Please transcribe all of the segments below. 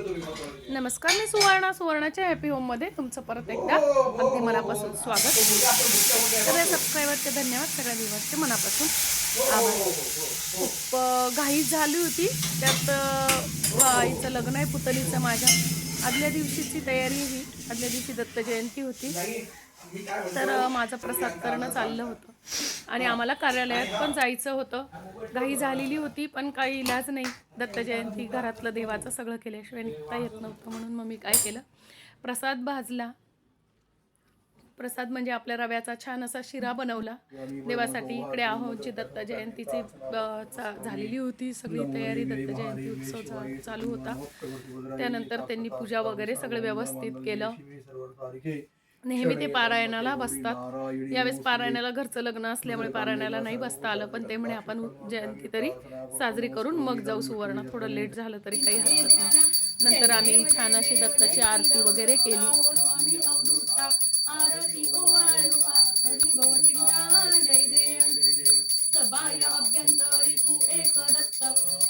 नमस्कार मी सुवर्णा. सुवर्णाच्या हॅपी होममध्ये तुमचं परत एकदा अगदी मनापासून स्वागत. सगळ्या सबस्क्रायबरचे धन्यवाद सगळ्या दिवसचे मनापासून आभार. खूप अं, घाई झाली होती. त्यात आईचं लग्न आहे पुतलीचं माझ्या. आदल्या दिवशीची तयारी ही. आदल्या दिवशी दत्त जयंती होती. तर माझं प्रसाद करणं चाललं होतं. आणि आम्हाला कार्यालयात पण जायचं होतं. घाई झालेली होती पण काही इलाज नाही. दत्त जयंती घरातलं देवाचं सगळं केल्याशिवाय निघता येत नव्हतं म्हणून मग मी काय केलं? प्रसाद भाजला. प्रसाद म्हणजे आपल्या रव्याचा छान असा शिरा बनवला. देवासाठी इकडे आहोची दत्त जयंतीची चा- झालेली होती. सगळी तयारी दत्त जयंती उत्सव चालू होता. त्यानंतर त्यांनी पूजा वगैरे सगळं व्यवस्थित केलं. नेहमी ते पारायणाला बसतात. यावेळेस पारायणाला घरचं लग्न असल्यामुळे पारायणाला नाही बसता आलं पण ते म्हणे आपण जयंती तरी साजरी करून मग जाऊ सुवर्ण थोडं लेट झालं तरी काही हरकत नाही. नंतर आम्ही छान अशी दत्ताची आरती वगैरे केली. सबाय अभ्यंतरी तू एक दत्त.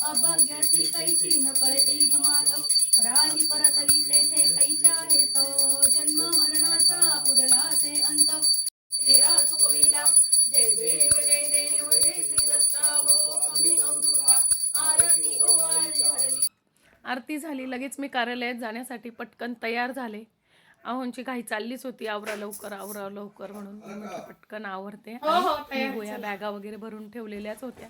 अभाग्याची कैची न कळे एक मात. राही परतली तेथे कैच्या हेत जन्म मरणाचा पुरलासे अंत. तेरा चुकविला जय देव जय देव जय श्री दत्ता हो तुम्ही अवधूता. आरती ओ आरती झाली लगेच मी कार्यालयात जाण्यासाठी पटकन तयार झाले. अहोंची काही चाललीच होती आवरा लवकर आवरा लवकर म्हणून. पटकन आवरते. आणि गोया बॅगा वगैरे भरून ठेवलेल्याच होत्या.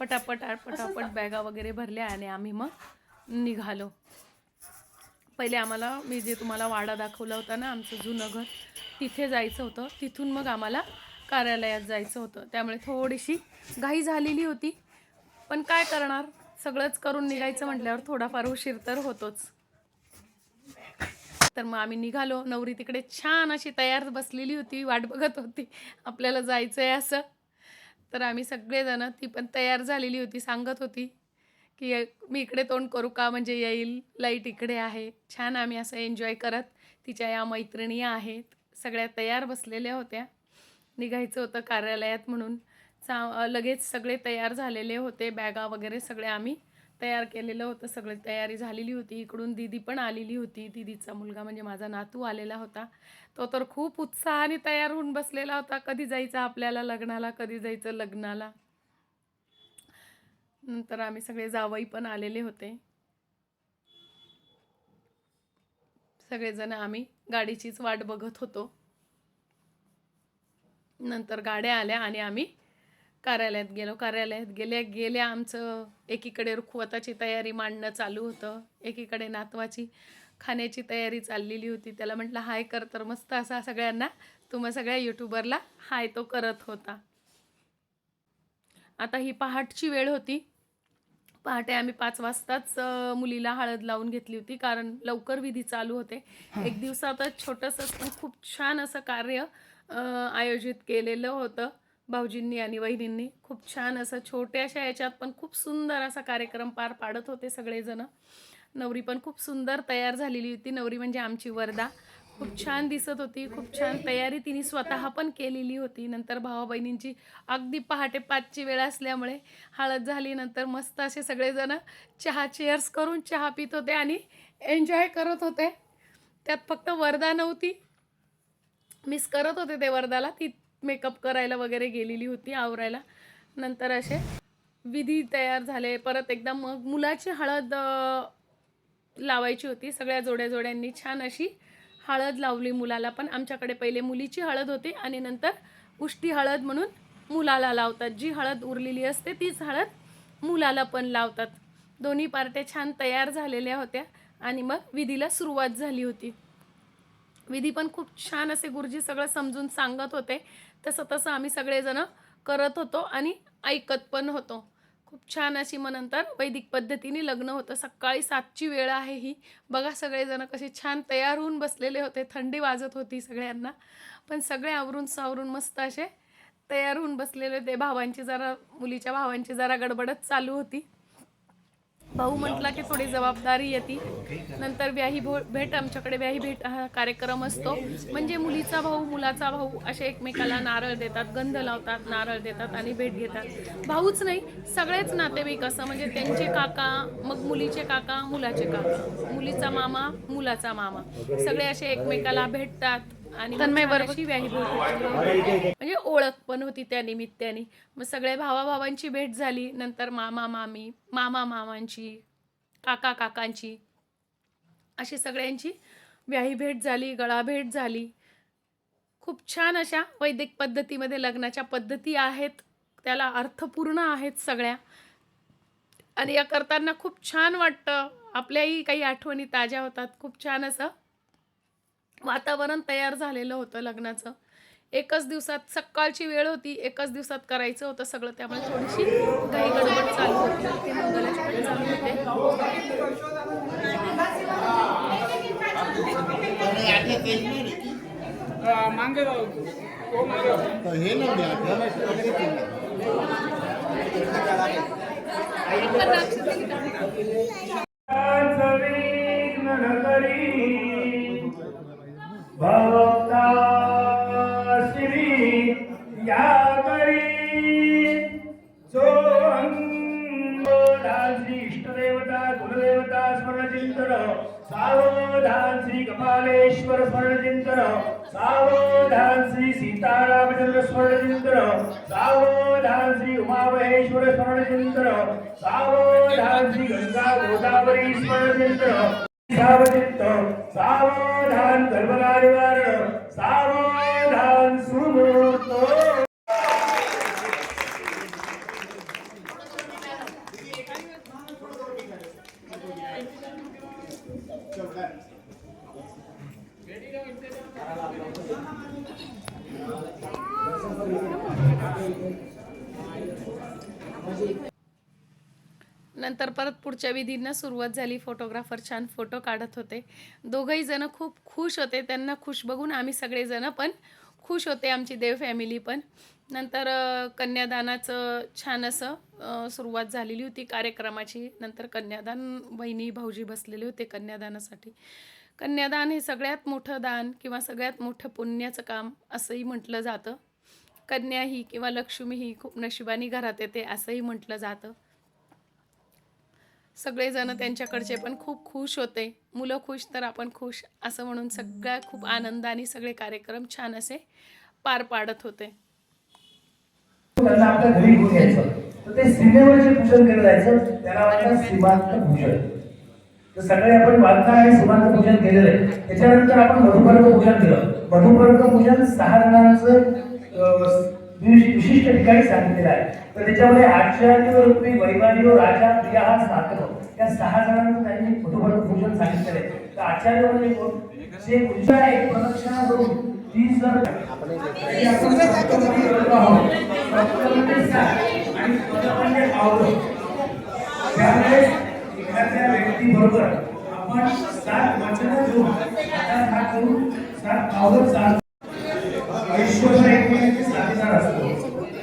पटापट पटापट बॅगा वगैरे भरल्या आणि आम्ही मग निघालो. पहिले आम्हाला मी जे तुम्हाला वाडा दाखवला होता ना आमचं जुनं घर तिथे जायचं होतं. तिथून मग आम्हाला कार्यालयात जायचं होतं. त्यामुळे थोडीशी घाई झालेली होती. पण काय करणार? सगळंच करून निघायचं म्हटल्यावर थोडाफार उशीर तर होतोच. तर मग आम्ही निघालो. नवरी तिकडे छान अशी तयार बसलेली होती वाट बघत होती. आपल्याला जायचं आहे असं. तर आम्ही सगळेजणं ती पण तयार झालेली होती सांगत होती. की मी इकडे तोंड करू का? म्हणजे येईल. लाइट इकडे आहे. छान आम्ही असं एन्जॉय करत तिच्या या मैत्रिणी आहेत. सगळ्या तयार बसलेल्या होत्या. निघायचं होतं कार्यालयात म्हणून. चा लगेच सगळे तयार झालेले होते. बॅगा वगैरे सगळे आम्ही तयार केलेलं होतं. सगळी तयारी झालेली होती. इकडून दिदी पण आलेली होती. दिदीचा मुलगा म्हणजे माझा नातू आलेला होता. तो तर खूप उत्साहाने तयार होऊन बसलेला होता. कधी जायचं आपल्याला लग्नाला कधी जायचं लग्नाला. नंतर आम्ही सगळे जावई पण आलेले होते. सगळेजण आम्ही गाडीचीच वाट बघत होतो. नंतर गाड्या आल्या आणि आम्ही कार्यालयात गेलो. कार्यालयात गेल्या गेल्या आमचं एकीकडे रुखवताची तयारी मांडणं चालू होतं. एकीकडे नातवाची खाण्याची तयारी चाललेली होती. त्याला म्हटलं हाय कर तर मस्त असा सगळ्यांना. तुम्हा सगळ्या यूट्यूबरला हाय तो करत होता. आता ही पहाटची वेळ होती. पहाटे आम्ही पाच वाजताच मुलीला हळद लावून घेतली होती कारण लवकर विधी चालू होते. एक दिवसातच छोटंसं पण खूप छान असं कार्य आयोजित केलेलं होतं भाऊजींनी आणि वहिनींनी. खूप छान असं छोट्याशा याच्यात पण खूप सुंदर असा कार्यक्रम पार पाडत होते सगळेजण. नवरी पण खूप सुंदर तयार झालेली होती. नवरी म्हणजे आमची वरदा खूप छान दिसत होती खूप छान तयारी तिने स्वतः पण केलेली होती. नंतर भावा बहिणींची अगदी पहाटे पाचची वेळ असल्यामुळे हळद झाली नंतर मस्त असे सगळेजण चहा चेअर्स करून चहा पित होते आणि एन्जॉय करत होते. त्यात फक्त वरदा नव्हती मिस करत होते ते वरदाला. ती मेकअप करायला वगैरे गेलेली होती आवरायला. नंतर असे विधी तयार झाले परत एकदा मग मुलाची हळद लावायची होती. सगळ्या जोड्या जोड्यांनी छान अशी हळद लावली मुलाला पण. आमच्याकडे पहिले मुलीची हळद होती आणि नंतर उष्टी हळद म्हणून मुलाला लावतात. जी हळद उरलेली असते तीच हळद मुलाला पण लावतात. दोन्ही पार्ट्या छान तयार झालेल्या होत्या आणि मग विधीला सुरुवात झाली होती. विधी पण खूप छान असे गुरुजी सगळं समजून सांगत होते. तसं तसं आम्ही सगळेजणं करत होतो आणि ऐकत पण होतो. खूप छान अशी मग नंतर वैदिक पद्धतीने लग्न होतं. सकाळी सातची वेळ आहे ही. बघा सगळेजण कसे छान तयार होऊन बसलेले होते. थंडी वाजत होती सगळ्यांना. पण सगळे आवरून सावरून मस्त असे तयार होऊन बसलेले होते. भावांची जरा मुलीच्या भावांची जरा गडबडच चालू होती. भाऊ म्हटला की थोडी जबाबदारी येते. नंतर व्याही भो भेट आमच्याकडे व्याही भेट हा कार्यक्रम असतो. म्हणजे मुलीचा भाऊ मुलाचा भाऊ असे एकमेकाला नारळ देतात गंध लावतात नारळ देतात आणि भेट घेतात. भाऊच नाही सगळेच नातेवाईक असं म्हणजे त्यांचे काका मग मुलीचे काका मुलाचे काका. मुलीचा मामा मुलाचा मामा. सगळे असे एकमेकाला भेटतात. आणि तन्मय. म्हणजे ओळख पण होती त्या निमित्ताने. मग सगळे भावाभावांची भेट झाली. नंतर मामा मामी मामा मामांची काका काकांची अशी सगळ्यांची व्याही भेट झाली गळा भेट झाली. खूप छान अशा वैदिक पद्धतीमध्ये लग्नाच्या पद्धती आहेत. त्याला अर्थपूर्ण आहेत सगळ्या. आणि या करताना खूप छान वाटतं. आपल्याही काही आठवणी ताज्या होतात. खूप छान असं वातावरण तयार झालेलं होतं लग्नाचं. एकच दिवसात सकाळची वेळ होती एकच दिवसात करायचं होतं सगळं त्यामुळे थोडीशी घाई गडबड चालू होती. ते मंगलाष्टक चालू होते. हे श्री भक्ताश्री या करी जो श्री इष्टदेवता कुलदेवता स्मरणचिंतन सावधान श्री कपालेश्वर स्मरणचिंतन सावधान श्री सीतारामचंद्र स्मरणचिंतन सावधान श्री उमामहेश्वर स्मरणचिंतन सावधान श्री गंगा गोदावरी स्मरणचिंतन सावचित्त सावधान गर्भगा निवारण सावधान सुमूर्त. तर परत पुढच्या विधींना सुरुवात झाली. फोटोग्राफर छान फोटो काढत होते. दोघंही जण खूप खुश होते. त्यांना खुश बघून आम्ही सगळेजण पण खुश होते. आमची देव फॅमिली पण. नंतर कन्यादानाचं छान असं सुरुवात झालेली होती कार्यक्रमाची. नंतर कन्यादान बहिणी भाऊजी बसलेले होते कन्यादानासाठी. कन्यादान हे सगळ्यात मोठं दान किंवा सगळ्यात मोठं पुण्याचं काम असंही म्हटलं जातं. कन्या ही किंवा लक्ष्मी ही खूप नशिबानी घरात येते असंही म्हटलं जातं. सगळेजण त्यांच्याकडचे पण खूप खुश होते. मुलं खुश तर आपण खुश असं म्हणून सगळ्या खूप आनंदाने सगळे कार्यक्रम छान असे पार पाडत होते. आपल्या घरी घेऊन यायचं. तर ते सीमेवर जे पूजन केलं जायचं त्याला म्हणतात सीमांत भूषण. तर सगळे आपण वार्ता आणि सीमांत पूजन केलेलं आहे. त्याच्यानंतर आपण मधुपर्क पूजन केलं. मधुपर्क पूजन सहा जणांचं विशिष्ट ठिकाणी सांगितलेलं आहे. तर त्याच्यामध्ये आचार्य रूपी वैमानी व राजा प्रिया हा साखर या सहा जणांचं त्यांनी मधुपर्क पूजन सांगितलेलं आहे. तर आचार्य म्हणजे कोण? जे पूजा एक प्रदक्षिणा करून ती जर. त्यावेळेस एखाद्या व्यक्तीबरोबर आपण सात वचनं घेऊन सात पावलं चालतो आयुष्यभर एकमेकांचे साथीदार असतो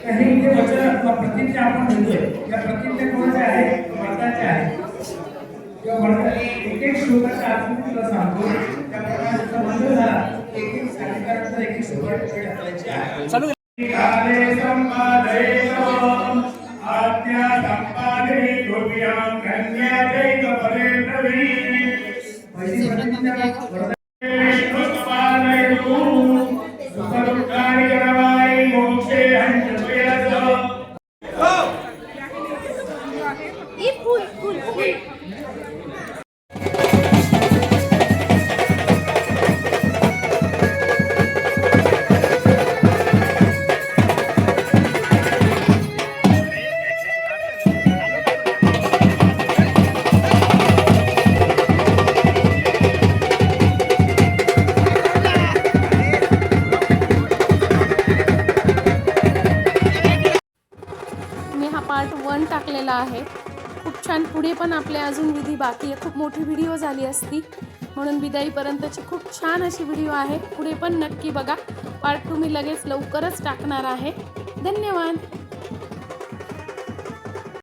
तर हे इथे वचन किंवा प्रतिज्ञा आपण देतोय या प्रतिज्ञा कोणाच्या आहे वर्धाच्या आहे किंवा वर्धा एक एक श्लोकाच्या तुला सांगतो. त्याप्रमाणे झाला. एक एक एक एक काले आद्या गोप्यां प्रवीण सुखदुःखानि टाकलेला आहे. खूप छान पुढे पण आपले अजून विधी बाकी आहे. खूप मोठी व्हिडिओ झाली असती. म्हणून विदाईपर्यंतची खूप छान अशी व्हिडिओ आहे. पुढे पण नक्की बघा. पार्ट टू मी लगेच लवकरच टाकणार आहे. धन्यवाद.